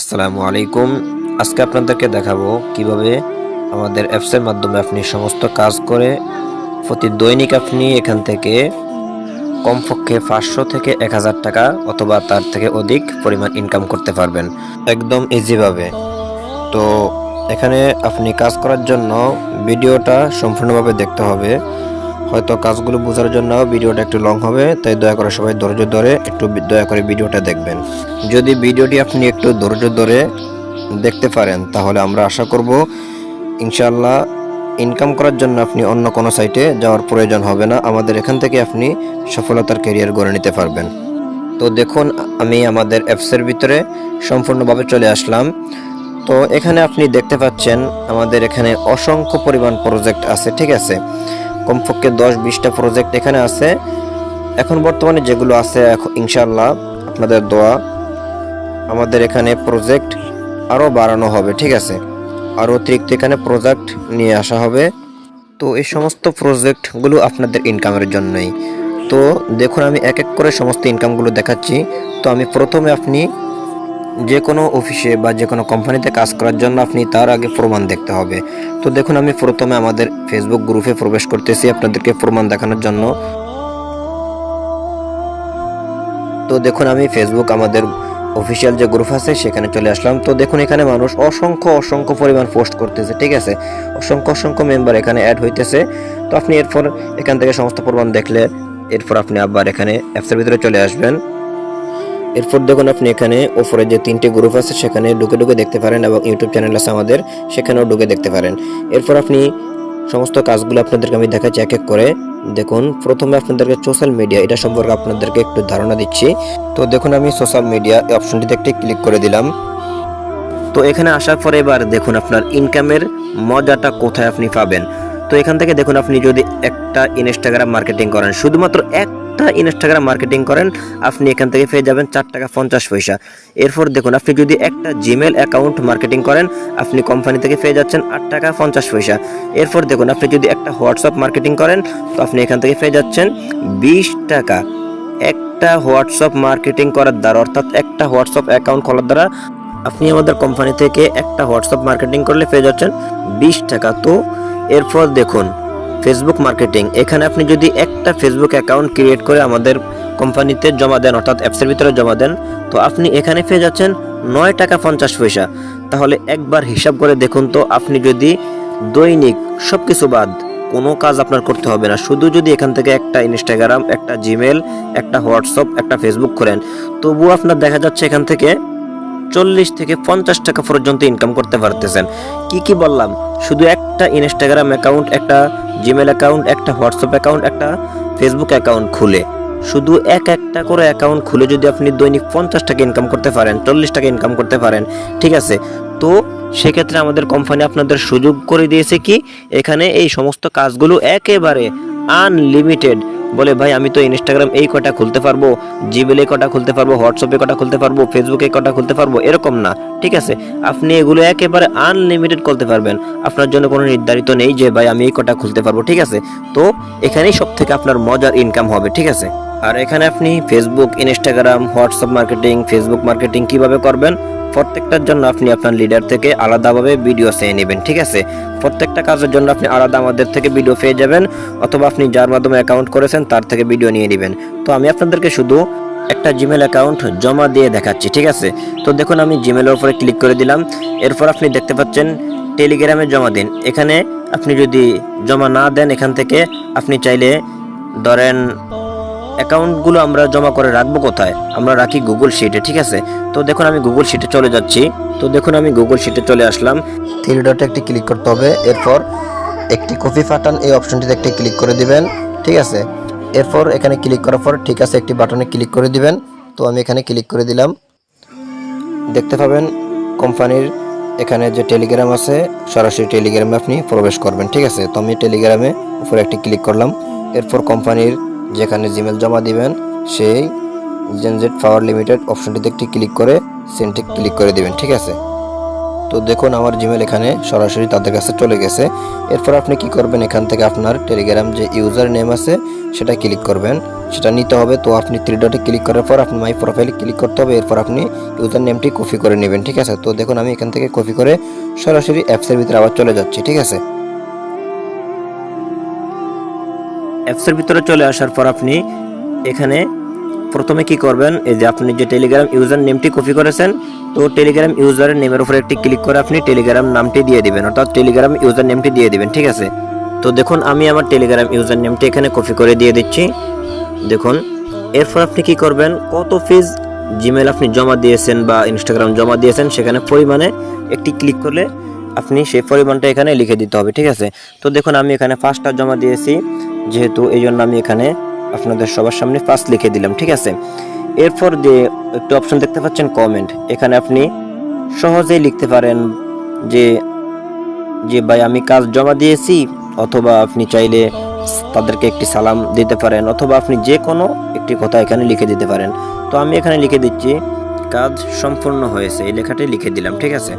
আসসালামু আলাইকুম। আজকে আপনাদেরকে দেখাবো কীভাবে আমাদের অ্যাপসের মাধ্যমে আপনি সমস্ত কাজ করে প্রতি দৈনিক আপনি এখান থেকে কমপক্ষে পাঁচশো থেকে এক হাজার টাকা অথবা তার থেকে অধিক পরিমাণ ইনকাম করতে পারবেন। একদম ইজিভাবে তো এখানে আপনি কাজ করার জন্য ভিডিওটা সম্পূর্ণভাবে দেখতে হবে। হয়তো কাজগুলো বোঝার জন্য ভিডিওটা একটু লং হবে, তাই দয়া করে সবাই ধৈর্য ধরে একটু দয়া করে ভিডিওটা দেখবেন। যদি ভিডিওটি আপনি একটু ধৈর্য ধরে দেখতে পারেন, তাহলে আমরা আশা করব ইনশাআল্লাহ ইনকাম করার জন্য আপনি অন্য কোনো সাইটে যাওয়ার প্রয়োজন হবে না। আমাদের এখান থেকে আপনি সফলতার ক্যারিয়ার গড়ে নিতে পারবেন। তো দেখুন, আমি আমাদের অ্যাপসের ভিতরে সম্পূর্ণভাবে চলে আসলাম। তো এখানে আপনি দেখতে পাচ্ছেন, আমাদের এখানে অসংখ্য পরিমাণ প্রজেক্ট আছে, ঠিক আছে? কমপক্ষে দশ বিশটা প্রজেক্ট এখানে আছে। এখন বর্তমানে যেগুলো আছে ইনশাল্লাহ আপনাদের দোয়া, আমাদের এখানে প্রজেক্ট আরও বাড়ানো হবে, ঠিক আছে? আরও অতিরিক্ত এখানে প্রজেক্ট নিয়ে আসা হবে। তো এই সমস্ত প্রজেক্টগুলো আপনাদের ইনকামের জন্যই। তো দেখুন, আমি এক এক করে সমস্ত ইনকামগুলো দেখাচ্ছি। তো আমি প্রথমে আপনি যে কোনো অফিসে বা যে কোনো কোম্পানিতে কাজ করার জন্য আপনি তার আগে প্রমাণ দেখতে হবে। তো দেখুন, আমি প্রথমে আমাদের ফেসবুক গ্রুপে প্রবেশ করতেছি আপনাদেরকে প্রমাণ দেখানোর জন্য। তো দেখুন, আমি ফেসবুক আমাদের অফিসিয়াল যে গ্রুপ আছে, সেখানে চলে আসলাম। তো দেখুন, এখানে মানুষ অসংখ্য অসংখ্য পরিমাণ পোস্ট করতেছে, ঠিক আছে? অসংখ্য অসংখ্য মেম্বার এখানে অ্যাড হইতেছে। তো আপনি এরপর এখান থেকে সমস্ত প্রমাণ দেখলে এরপর আপনি আবার এখানে অ্যাপসের ভিতরে চলে আসবেন। এরপর দেখুন আপনি এখানে ওপরে যে তিনটে গ্রুপ আছে, সেখানে ঢুকে ঢুকে দেখতে পারেন এবং ইউটিউব চ্যানেল আছে আমাদের, সেখানেও ঢুকে দেখতে পারেন। এরপর আপনি সমস্ত কাজগুলো আপনাদেরকে আমি দেখাচ্ছি এক এক করে। দেখুন, প্রথমে আপনাদেরকে সোশ্যাল মিডিয়া এটা সম্পর্কে আপনাদেরকে একটু ধারণা দিচ্ছি। তো দেখুন, আমি সোশ্যাল মিডিয়া অপশনটিতে একটি ক্লিক করে দিলাম। তো এখানে আসার পরে এবার দেখুন আপনার ইনকামের মজাটা কোথায় আপনি পাবেন। তো এখান থেকে দেখুন, আপনি যদি একটা ইনস্টাগ্রাম মার্কেটিং করেন, শুধুমাত্র একটা ইনস্টাগ্রাম মার্কেটিং করেন, আপনি এখান থেকে পেয়ে যাবেন চার টাকা পঞ্চাশ পয়সা। এরপর দেখুন, আপনি যদি একটা জিমেল অ্যাকাউন্ট মার্কেটিং করেন, আপনি কোম্পানি থেকে পেয়ে যাচ্ছেন আট টাকা পঞ্চাশ পয়সা। এরপর দেখুন, আপনি যদি একটা হোয়াটসঅ্যাপ মার্কেটিং করেন, তো আপনি এখান থেকে পেয়ে যাচ্ছেন বিশ টাকা। একটা হোয়াটসঅ্যাপ মার্কেটিং করার দ্বারা, অর্থাৎ একটা হোয়াটসঅ্যাপ অ্যাকাউন্ট খোলার দ্বারা আপনি আমাদের কোম্পানি থেকে একটা হোয়াটসঅ্যাপ মার্কেটিং করলে পেয়ে যাচ্ছেন বিশ টাকা। তো এরপর দেখুন ফেসবুক মার্কেটিং এখানে আপনি যদি একটা ফেসবুক অ্যাকাউন্ট ক্রিয়েট করে আমাদের কোম্পানিতে জমা দেন, অর্থাৎ অ্যাপসের ভিতরে জমা দেন, তো আপনি এখানে পেয়ে যাচ্ছেন নয় টাকা পঞ্চাশ পয়সা। তাহলে একবার হিসাব করে দেখুন তো, আপনি যদি দৈনিক সব কিছু বাদ, কোনো কাজ আপনার করতে হবে না। শুধু যদি এখান থেকে একটা ইনস্টাগ্রাম একটা জিমেল একটা হোয়াটসঅ্যাপ একটা ফেসবুক করেন, তবুও আপনার দেখা যাচ্ছে এখান থেকে চল্লিশ থেকে পঞ্চাশ টাকা পর্যন্ত ইনকাম করতে পারতেছেন। কি কি বললাম? শুধু একটা ইনস্টাগ্রাম অ্যাকাউন্ট একটা জিমেল অ্যাকাউন্ট একটা হোয়াটসঅ্যাপ অ্যাকাউন্ট একটা ফেসবুক অ্যাকাউন্ট খুলে। শুধু এক একটা করে অ্যাকাউন্ট খুলে যদি আপনি দৈনিক পঞ্চাশ টাকা ইনকাম করতে পারেন, চল্লিশ টাকা ইনকাম করতে পারেন, ঠিক আছে? তো সেক্ষেত্রে আমাদের কোম্পানি আপনাদের সুযোগ করে দিয়েছে কি? এখানে এই সমস্ত কাজগুলো একেবারে আনলিমিটেড বলে, ভাই, আমি তো ইনস্টাগ্রাম এই কটা খুলতে পারব জিমেলে কটা খুলতে পারব হোয়াটসঅ্যাপে কটা খুলতে পারব ফেসবুকে কটা খুলতে পারব, এরকম না, ঠিক আছে? আপনি এগুলো একেবারে আনলিমিটেড করতে পারবেন। আপনার জন্য কোনো নির্ধারিত নেই যে, ভাই, আমি এই কটা খুলতে পারব ঠিক আছে? তো এখানেই সব থেকে আপনার মজার ইনকাম হবে, ঠিক আছে? আর এখানে আপনি Facebook Instagram WhatsApp marketing Facebook marketing কীভাবে করবেন? প্রত্যেকটার জন্য আপনি আপনার লিডার থেকে আলাদাভাবে ভিডিও চেয়ে নেবেন, ঠিক আছে? প্রত্যেকটা কাজের জন্য আপনি আলাদা আমাদের থেকে ভিডিও পেয়ে যাবেন, অথবা আপনি যার মাধ্যমে অ্যাকাউন্ট করেছেন তার থেকে ভিডিও নিয়ে নেবেন। তো আমি আপনাদেরকে শুধু একটা জিমেল অ্যাকাউন্ট জমা দিয়ে দেখাচ্ছি, ঠিক আছে? তো দেখুন, আমি জিমেলের উপরে ক্লিক করে দিলাম। এরপর আপনি দেখতে পাচ্ছেন টেলিগ্রামে জমা দিন। এখানে আপনি যদি জমা না দেন, এখান থেকে আপনি চাইলে ধরেন অ্যাকাউন্টগুলো আমরা জমা করে রাখব কোথায়? আমরা রাখি গুগল শিটে, ঠিক আছে? তো দেখুন আমি গুগল শিটে চলে যাচ্ছি। তো দেখুন আমি গুগল শিটে চলে আসলাম। থ্রি ডটে একটি ক্লিক করতে হবে। এরপর একটি কপি ফাটান, এই অপশনটিতে একটি ক্লিক করে দিবেন, ঠিক আছে? এরপর এখানে ক্লিক করার পর, ঠিক আছে, একটি বাটনে ক্লিক করে দিবেন। তো আমি এখানে ক্লিক করে দিলাম। দেখতে পাবেন, কোম্পানির এখানে যে টেলিগ্রাম আছে, সরাসরি টেলিগ্রামে আপনি প্রবেশ করবেন, ঠিক আছে? তো আমি টেলিগ্রামে উপরে একটি ক্লিক করলাম। এরপর কোম্পানির যেখানে জিমেল জমা দিবেন, সেই জেনজেট পাওয়ার লিমিটেড অপশনটিতে একটি ক্লিক করে সেন্টে ক্লিক করে দিবেন, ঠিক আছে? তো দেখুন, আমার জিমেল এখানে সরাসরি তাদের কাছে চলে গেছে। এরপর আপনি কি করবেন? এখান থেকে আপনার টেলিগ্রাম যে ইউজার নেম আছে, সেটা ক্লিক করবেন। সেটা নিতে হবে, তো আপনি থ্রি ডটে ক্লিক করার পর আপনি মাই প্রোফাইলে ক্লিক করতে হবে। এরপর আপনি ইউজার নেমটি কপি করে নেবেন, ঠিক আছে? তো দেখুন, আমি এখান থেকে কপি করে সরাসরি অ্যাপসের ভিতরে আবার চলে যাচ্ছি, ঠিক আছে? অ্যাপসের ভিতরে চলে আসার পর আপনি এখানে প্রথমে কি করবেন, এই যে আপনি যে টেলিগ্রাম ইউজার নেমটি কপি করেছেন, তো টেলিগ্রাম ইউজারের নেমের উপরে একটি ক্লিক করে আপনি টেলিগ্রাম নামটি দিয়ে দিবেন, অর্থাৎ টেলিগ্রাম ইউজার নেমটি দিয়ে দিবেন, ঠিক আছে? তো দেখুন, আমি আমার টেলিগ্রাম ইউজার নেমটি এখানে কপি করে দিয়ে দিচ্ছি। দেখুন, এরপর আপনি কি করবেন, কত ফিজ জিমেল আপনি জমা দিয়েছেন বা ইনস্টাগ্রাম জমা দিয়েছেন, সেখানে পরিমাণে একটি ক্লিক করলে আপনি সেই পরিমাণটা এখানে লিখে দিতে হবে, ঠিক আছে? তো দেখুন, আমি এখানে পাঁচটা জমা দিয়েছি। যেহেতু এই জন্য আমি এখানে আপনাদের সবার সামনে পাঁচ লিখে দিলাম, ঠিক আছে? এরপর যে একটু অপশন দেখতে পাচ্ছেন কমেন্ট এখানে আপনি সহজেই লিখতে পারেন যে যে ভাই আমি কাজ জমা দিয়েছি, অথবা আপনি চাইলে তাদেরকে একটি সালাম দিতে পারেন, অথবা আপনি যে কোনো একটি কথা এখানে লিখে দিতে পারেন। তো আমি এখানে লিখে দিচ্ছি, কাজ সম্পূর্ণ হয়েছে, এই লেখাটি লিখে দিলাম, ঠিক আছে?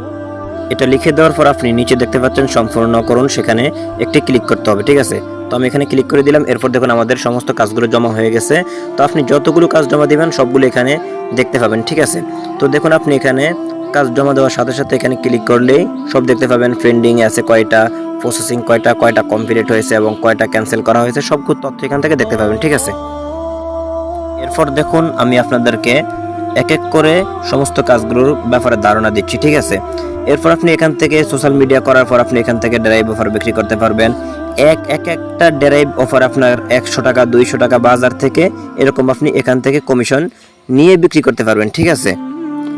এটা লিখে দেওয়ার পর আপনি নিচে দেখতে পাচ্ছেন সম্পূর্ণ করুন, সেখানে একটি ক্লিক করতে হবে, ঠিক আছে? তো আমি এখানে ক্লিক করে দিলাম, এরপর দেখুন আমাদের সমস্ত কাজগুলো জমা হয়ে গেছে। তো আপনি যতগুলো কাজ জমা দিবেন, সবগুলো এখানে দেখতে পাবেন, ঠিক আছে? তো দেখুন আপনি এখানে কাজ জমা দেওয়ার সাথে সাথে এখানে ক্লিক করলেই সব দেখতে পাবেন ফ্রেন্ডিং আছে কয়টা প্রসেসিং কয়টা কয়টা কমপ্লিট হয়েছে এবং কয়টা ক্যান্সেল করা হয়েছে, সবগুলো তথ্য এখান থেকে দেখতে পাবেন, ঠিক আছে? এরপর দেখুন আমি আপনাদেরকে এক এক করে সমস্ত কাজগুলোর ব্যাপারে ধারণা দিচ্ছি, ঠিক আছে? এরপর আপনি এখান থেকে সোশ্যাল মিডিয়া করার পর আপনি এখান থেকে ড্রাইভ অফার বিক্রি করতে পারবেন। এক এক একটা ড্রাইভ অফার আপনার একশো টাকা, দুইশো টাকা বাজার থেকে এরকম আপনি এখান থেকে কমিশন নিয়ে বিক্রি করতে পারবেন, ঠিক আছে?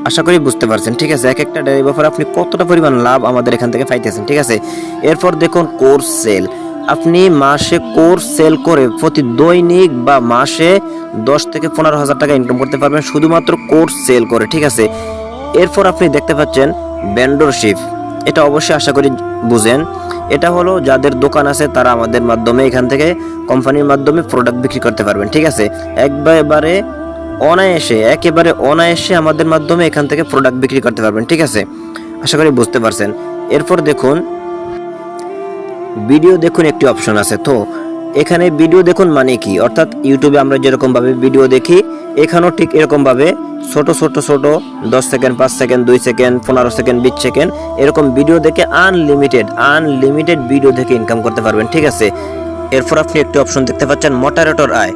আশা করি বুঝতে পারছেন, ঠিক আছে? এক একটা ড্রাইভ অফার আপনি কতটা পরিমাণ লাভ আমাদের এখান থেকে পাইতেছেন, ঠিক আছে? এরপর দেখুন কোর্স সেল আপনি মাসে কোর্স সেল করে প্রতি দৈনিক বা মাসে দশ থেকে পনেরো হাজার টাকা ইনকাম করতে পারবেন, শুধুমাত্র কোর্স সেল করে, ঠিক আছে? এরপর আপনি দেখতে পাচ্ছেন ভেন্ডরশিপ এটা অবশ্যই আশা করি বুঝেন। এটা হলো যাদের দোকান আছে, তারা আমাদের মাধ্যমে এখান থেকে কোম্পানির মাধ্যমে প্রোডাক্ট বিক্রি করতে পারবেন, ঠিক আছে? একবারে অনায়াসে, একেবারে অনায়াসে আমাদের মাধ্যমে এখান থেকে প্রোডাক্ট বিক্রি করতে পারবেন, ঠিক আছে? আশা করি বুঝতে পারছেন। এরপর দেখুন ভিডিও দেখুন একটি অপশন আছে, তো এখানে ভিডিও দেখুন মানে কি? অর্থাৎ ইউটিউবে আমরা যেরকম ভাবে ভিডিও দেখি, এখানেও ঠিক এরকম ভাবে ছোট ছোট ছোট, দশ সেকেন্ড, পাঁচ সেকেন্ড, দুই সেকেন্ড, পনেরো সেকেন্ড, বিশ সেকেন্ড, এরকম ভিডিও দেখে আনলিমিটেড আনলিমিটেড ভিডিও দেখে ইনকাম করতে পারবেন, ঠিক আছে? এরপর আপনি একটি অপশন দেখতে পাচ্ছেন মডারেটর আয়।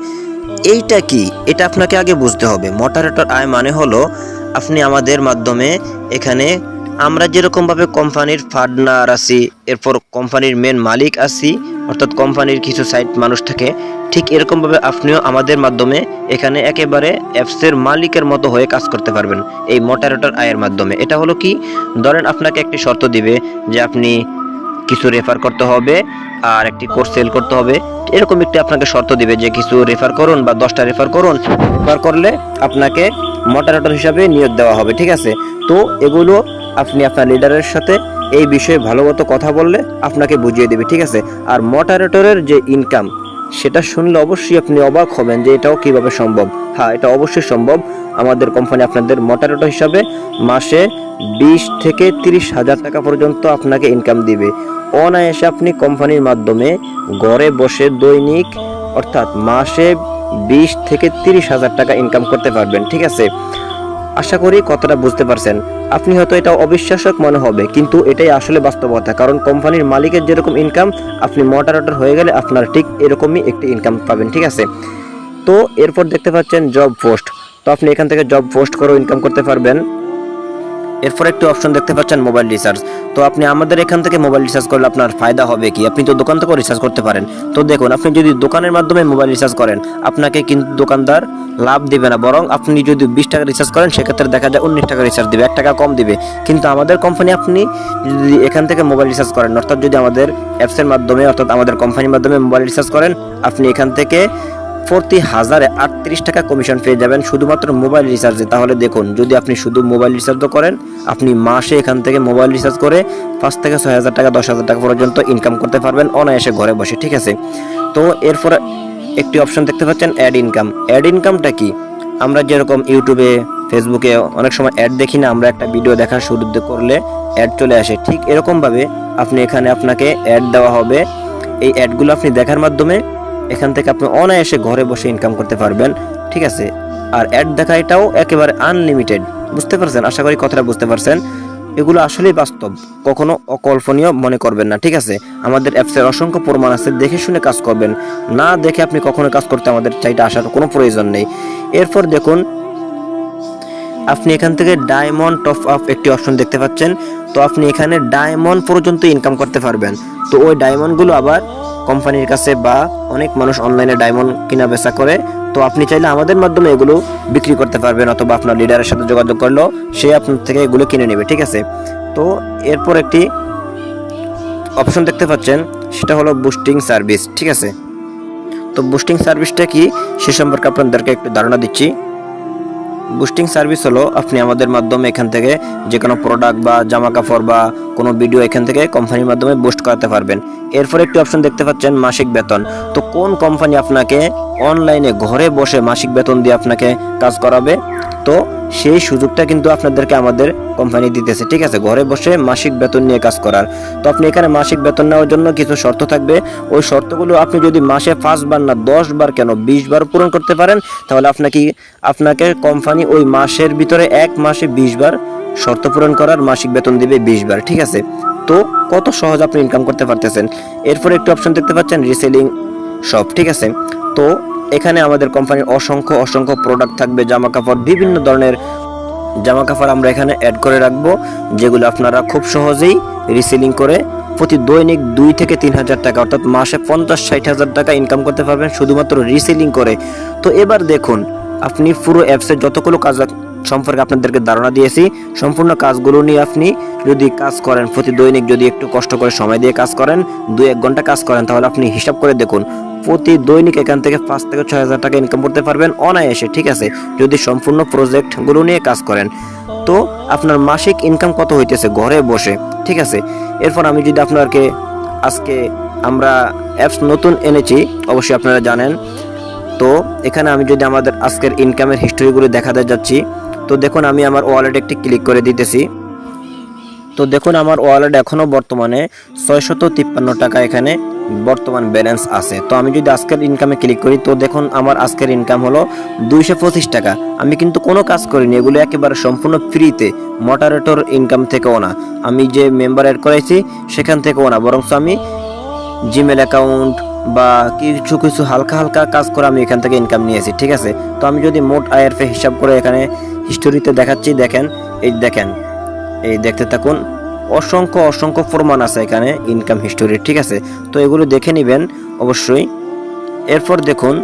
এইটা কি? এটা আপনাকে আগে বুঝতে হবে। মডারেটর আয় মানে হলো আপনি আমাদের মাধ্যমে এখানে আমরা যেরকমভাবে কোম্পানির পার্টনার আছি, এরপর কোম্পানির মেন মালিক আছি, অর্থাৎ কোম্পানির কিছু সাইট মানুষ থাকে, ঠিক এরকমভাবে আপনিও আমাদের মাধ্যমে এখানে একেবারে অ্যাপসের মালিকের মতো হয়ে কাজ করতে পারবেন, এই মডারেটর আয়ের মাধ্যমে। এটা হলো কি? ধরেন আপনাকে একটি শর্ত দিবে যে আপনি কিছু রেফার করতে হবে আর একটি কোর্স সেল করতে হবে। এরকম একটি আপনাকে শর্ত দিবে যে কিছু রেফার করুন বা দশটা রেফার করুন রেফার করলে আপনাকে মডারেটর হিসাবে নিয়োগ দেওয়া হবে, ঠিক আছে? তো এগুলো আপনি আপনার লিডারের সাথে এই বিষয়ে ভালো মতো কথা বললে আপনাকে বুঝিয়ে দেবে, ঠিক আছে? আর মডারেটরের যে ইনকাম সেটা শুনলে অবশ্যই আপনি অবাক হবেন যে এটাও কীভাবে সম্ভব। হ্যাঁ এটা অবশ্যই সম্ভব। আমাদের কোম্পানি আপনাদের মডারেটর হিসাবে মাসে বিশ থেকে তিরিশ হাজার টাকা পর্যন্ত আপনাকে ইনকাম দিবে। অনায়াসে আপনি কোম্পানির মাধ্যমে ঘরে বসে দৈনিক, অর্থাৎ মাসে বিশ থেকে তিরিশ হাজার টাকা ইনকাম করতে পারবেন, ঠিক আছে? আশা করি কতটা বুঝতে পারছেন। আপনি হয়তো এটা অবিশ্বাসক মনে হবে, কিন্তু এটাই আসলে বাস্তবতা। কারণ কোম্পানির মালিকের যেরকম ইনকাম আপনি মডারেটর হয়ে গেলে আপনার ঠিক এরকমই একটি ইনকাম পাবেন, ঠিক আছে? তো এরপর দেখতে পাচ্ছেন জব পোস্ট তো আপনি এখান থেকে জব পোস্ট করেও ইনকাম করতে পারবেন। এরপর একটি অপশন দেখতে পাচ্ছেন মোবাইল রিচার্জ তো আপনি আমাদের এখান থেকে মোবাইল রিচার্জ করলে আপনার ফায়দা হবে কি? আপনি তো দোকান থেকেও রিচার্জ করতে পারেন। তো দেখুন, আপনি যদি দোকানের মাধ্যমে মোবাইল রিচার্জ করেন, আপনাকে কিন্তু দোকানদার লাভ দিবে না। বরং আপনি যদি বিশ টাকা রিচার্জ করেন, সেক্ষেত্রে দেখা যায় উনিশ টাকা রিচার্জ দিবে, এক টাকা কম দিবে। কিন্তু আমাদের কোম্পানি আপনি যদি এখান থেকে মোবাইল রিচার্জ করেন, অর্থাৎ যদি আমাদের অ্যাপসের মাধ্যমে, অর্থাৎ আমাদের কোম্পানির মাধ্যমে মোবাইল রিচার্জ করেন, আপনি এখান থেকে প্রতি হাজারে আটত্রিশ টাকা কমিশন পেয়ে যাবেন শুধুমাত্র মোবাইল রিচার্জে। তাহলে দেখুন, যদি আপনি শুধু মোবাইল রিচার্জও করেন, আপনি মাসে এখান থেকে মোবাইল রিচার্জ করে পাঁচ থেকে ছয় হাজার টাকা, দশ হাজার টাকা পর্যন্ত ইনকাম করতে পারবেন অনায়াসে ঘরে বসে, ঠিক আছে? তো এরপরে একটি অপশন দেখতে পাচ্ছেন অ্যাড ইনকাম অ্যাড ইনকামটা কি? আমরা যেরকম ইউটিউবে ফেসবুকে অনেক সময় অ্যাড দেখি না, আমরা একটা ভিডিও দেখা শুরু করলে অ্যাড চলে আসে। ঠিক এরকমভাবে আপনি এখানে আপনাকে অ্যাড দেওয়া হবে। এই অ্যাডগুলো আপনি দেখার মাধ্যমে এখান থেকে আপনি অনায়াসে ঘরে বসে ইনকাম করতে পারবেন, ঠিক আছে? আর অ্যাড দেখা এটাও একেবারে আনলিমিটেড বুঝতে পারছেন? আশা করি কথাটা বুঝতে পারছেন। এগুলো আসলেই বাস্তব, কখনো অকল্পনীয় মনে করবেন না, ঠিক আছে? আমাদের অ্যাপসের অসংখ্য প্রমাণ আছে, দেখে শুনে কাজ করবেন। না দেখে আপনি কখনো কাজ করতে আমাদের চাইতে আসার কোনো প্রয়োজন নেই। এরপর দেখুন, আপনি এখান থেকে ডায়মন্ড টপ আপ একটি অপশন দেখতে পাচ্ছেন। তো আপনি এখানে ডায়মন্ড পর্যন্ত ইনকাম করতে পারবেন। তো ওই ডায়মন্ডগুলো আবার কোম্পানির কাছে বা অনেক মানুষ অনলাইনে ডায়মন্ড কিনা বেচা করে, তো আপনি চাইলে আমাদের মাধ্যমে এগুলো বিক্রি করতে পারবেন অথবা আপনার লিডারের সাথে যোগাযোগ করলেও সে আপনার থেকে এগুলো কিনে নেবে, ঠিক আছে? তো এরপর একটি অপশন দেখতে পাচ্ছেন, সেটা হলো বুস্টিং সার্ভিস ঠিক আছে? তো বুস্টিং সার্ভিসটা কি? সে সম্পর্কে আপনাদেরকে একটু ধারণা দিচ্ছি। বুস্টিং সার্ভিস হলো আপনি আমাদের মাধ্যমে এখান থেকে যে কোনো প্রোডাক্ট বা জামা কাপড় বা কোনো ভিডিও এখান থেকে কোম্পানির মাধ্যমে বুস্ট করাতে পারবেন। এরপর একটি অপশন দেখতে পাচ্ছেন, মাসিক বেতন। তো কোন কোম্পানি আপনাকে অনলাইনে ঘরে বসে মাসিক বেতন দিয়ে আপনাকে কাজ করাবে? তো সেই সুযোগটা কিন্তু আপনাদেরকে আমাদের কোম্পানি দিতেছে। ঠিক আছে? ঘরে বসে মাসিক বেতন নিয়ে কাজ করার। তো আপনি এখানে মাসিক বেতন নেওয়ার জন্য কিছু শর্ত থাকবে। ওই শর্তগুলো আপনি যদি মাসে পাঁচবার না দশ বার কেন বিশ বার পূরণ করতে পারেন, তাহলে আপনাকে আপনাকে কোম্পানি ওই মাসের ভিতরে এক মাসে বিশ বার শর্ত পূরণ করার মাসিক বেতন দিবে বিশ বার ঠিক আছে? তো কত সহজ আপনি ইনকাম করতে পারতেছেন। এরপর একটি অপশন দেখতে পাচ্ছেন রিসেলিং শপ ঠিক আছে? তো এখানে আমাদের কোম্পানির অসংখ্য অসংখ্য প্রোডাক্ট থাকবে জামা কাপড় বিভিন্ন ধরনের জামা কাপড় আমরা এখানে অ্যাড করে রাখব, যেগুলো আপনারা খুব সহজেই রিসেলিং করে প্রতি দৈনিক দুই থেকে তিন হাজার টাকা, অর্থাৎ মাসে পঞ্চাশ, ষাট হাজার টাকা ইনকাম করতে পারবেন, শুধুমাত্র রিসেলিং করে। তো এবার দেখুন, আপনি পুরো অ্যাপসের যতগুলো কাজ সম্পর্কে আপনাদেরকে ধারণা দিয়েছি। সম্পূর্ণ কাজগুলো নিয়ে আপনি যদি কাজ করেন প্রতি দৈনিক যদি একটু কষ্ট করে সময় দিয়ে কাজ করেন দু এক ঘণ্টা কাজ করেন, তাহলে আপনি হিসাব করে দেখুন প্রতি দৈনিক এখান থেকে পাঁচ থেকে ছয় হাজার টাকা ইনকাম করতে পারবেন অনায়াসে, ঠিক আছে? যদি সম্পূর্ণ প্রজেক্টগুলো নিয়ে কাজ করেন। তো আপনার মাসিক ইনকাম কত হইতেছে ঘরে বসে, ঠিক আছে? এরপর আমি যদি আপনাকে আজকে আমরা অ্যাপস নতুন এনেছি, অবশ্যই আপনারা জানেন। তো এখানে আমি যদি আমাদের আজকের ইনকামের হিস্টোরিগুলো দেখাতে যাচ্ছি। তো দেখুন, আমি আমার ওয়ালেটে একটি ক্লিক করে দিতেছি। তো দেখুন, আমার ওয়ালেট এখনও বর্তমানে ছয়শত তিপ্পান্ন টাকা এখানে বর্তমান ব্যালেন্স আছে। তো আমি যদি আজকের ইনকামে ক্লিক করি, তো দেখুন, আমার আজকের ইনকাম হলো দুইশো পঁচিশ টাকা। আমি কিন্তু কোনো কাজ করিনি, এগুলো একেবারে সম্পূর্ণ ফ্রিতে মডারেটর ইনকাম থেকেও না। আমি যে মেম্বার অ্যাড করেছি সেখান থেকেও না। বরং আমি জিমেল অ্যাকাউন্ট বা কিছু কিছু হালকা হালকা কাজ করে আমি এখান থেকে ইনকাম নিয়েছি, ঠিক আছে? তো আমি যদি মোট আয়ের হিসাব করে এখানে হিস্টোরিতে দেখাচ্ছি, দেখেন, এই দেখেন, এই দেখতে থাকুন, অসংখ্য অসংখ্য প্রমাণ আছে এখানে ইনকাম হিস্টোরি ঠিক আছে? তো এগুলো দেখে নেবেন, অবশ্যই। এরপর দেখুন,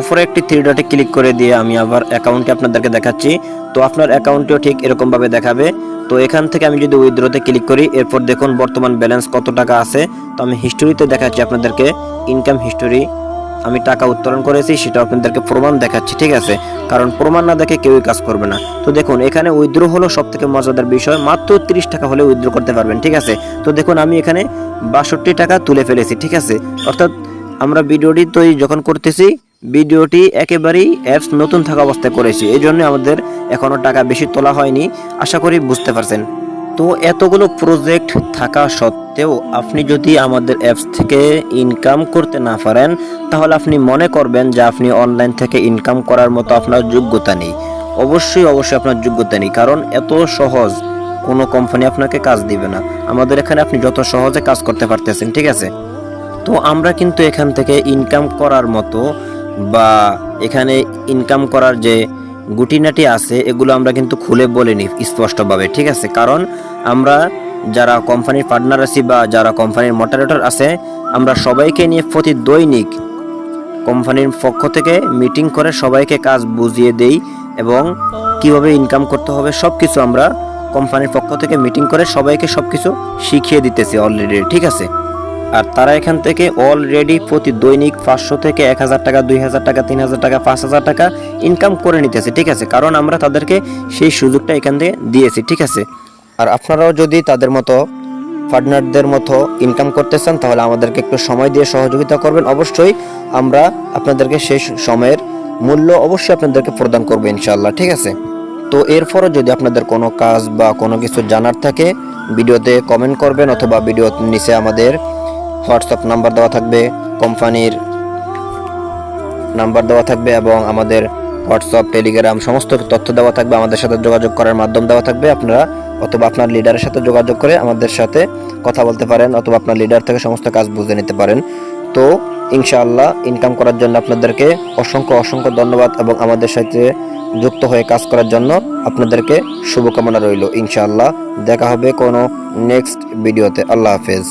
উপরে একটি থ্রি ডটে ক্লিক করে দিয়ে আমি আবার অ্যাকাউন্টে আপনাদেরকে দেখাচ্ছি। তো আপনার অ্যাকাউন্টেও ঠিক এরকমভাবে দেখাবে। তো এখান থেকে আমি যদি উইথড্রোতে ক্লিক করি, এরপর দেখুন বর্তমান ব্যালেন্স কত টাকা আছে। তো আমি হিস্টোরিতে দেখাচ্ছি আপনাদেরকে ইনকাম হিস্টোরি আমি টাকা উত্তোলন করেছি সেটা আপনাদেরকে প্রমাণ দেখাচ্ছি, ঠিক আছে? কারণ প্রমাণ না দেখে কেউই কাজ করবে না। তো দেখুন, এখানে উইথড্রো হলো সব থেকে মজাদার বিষয়, মাত্র তিরিশ টাকা হলে উইথড্রো করতে পারবেন, ঠিক আছে? তো দেখুন, আমি এখানে বাষট্টি টাকা তুলে ফেলেছি, ঠিক আছে? অর্থাৎ আমরা ভিডিওটি তৈরি যখন করতেছি, ভিডিওটি একেবারেই অ্যাপস নতুন থাকা অবস্থায় করেছি এই জন্য আমাদের এখনও টাকা বেশি তোলা হয়নি, আশা করি বুঝতে পারছেন। তো এতগুলো প্রজেক্ট থাকা সত্ত্বেও আপনি যদি আমাদের অ্যাপস থেকে ইনকাম করতে না পারেন, তাহলে আপনি মনে করবেন যে আপনি অনলাইন থেকে ইনকাম করার মতো আপনার যোগ্যতা নেই। অবশ্যই অবশ্যই আপনার যোগ্যতা নেই, কারণ এত সহজ কোনো কোম্পানি আপনাকে কাজ দিবে না। আমাদের এখানে আপনি যত সহজে কাজ করতে পারতেছেন, ঠিক আছে? তো আমরা কিন্তু এখান থেকে ইনকাম করার মতো বা এখানে ইনকাম করার যে গুটিনাটি আছে, এগুলো আমরা কিন্তু খুলে বলিনি স্পষ্টভাবে, ঠিক আছে? কারণ আমরা যারা কোম্পানির পার্টনার আছি বা যারা কোম্পানির মডারেটর আছে, আমরা সবাইকে নিয়ে প্রতি দৈনিক কোম্পানির পক্ষ থেকে মিটিং করে সবাইকে কাজ বুঝিয়ে দেই এবং কীভাবে ইনকাম করতে হবে সব কিছু আমরা কোম্পানির পক্ষ থেকে মিটিং করে সবাইকে সব কিছু শিখিয়ে দিতেছি অলরেডি ঠিক আছে? আর তারা এখান থেকে অলরেডি প্রতি দৈনিক পাঁচশো থেকে এক হাজার টাকা, দুই হাজার টাকা, তিন হাজার টাকা, পাঁচ হাজার টাকা ইনকাম করে নিতেছে, ঠিক আছে? কারণ আমরা তাদেরকে সেই সুযোগটা এখান থেকে দিয়েছি, ঠিক আছে? আর আপনারাও যদি তাদের মতো পার্টনারদের মতো ইনকাম করতে চান, তাহলে আমাদেরকে একটু সময় দিয়ে সহযোগিতা করবেন। অবশ্যই আমরা আপনাদেরকে সেই সময়ের মূল্য অবশ্যই আপনাদেরকে প্রদান করব ইনশাল্লাহ ঠিক আছে? তো এরপরও যদি আপনাদের কোনো কাজ বা কোনো কিছু জানার থাকে, ভিডিওতে কমেন্ট করবেন অথবা ভিডিও নিচে আমাদের হোয়াটসঅ্যাপ নাম্বার দেওয়া থাকবে, কোম্পানির নাম্বার দেওয়া থাকবে এবং আমাদের হোয়াটসঅ্যাপ, টেলিগ্রাম সমস্ত তথ্য দেওয়া থাকবে, আমাদের সাথে যোগাযোগ করার মাধ্যম দেওয়া থাকবে। আপনারা অথবা আপনার লিডারের সাথে যোগাযোগ করে আমাদের সাথে কথা বলতে পারেন অথবা আপনার লিডার থেকে সমস্ত কাজ বুঝে নিতে পারেন। তো, ইনশাআল্লাহ ইনকাম করার জন্য আপনাদেরকে অসংখ্য অসংখ্য ধন্যবাদ এবং আমাদের সাথে যুক্ত হয়ে কাজ করার জন্য আপনাদেরকে শুভকামনা রইল। ইনশাআল্লাহ দেখা হবে কোনো নেক্সট ভিডিওতে আল্লাহ হাফেজ।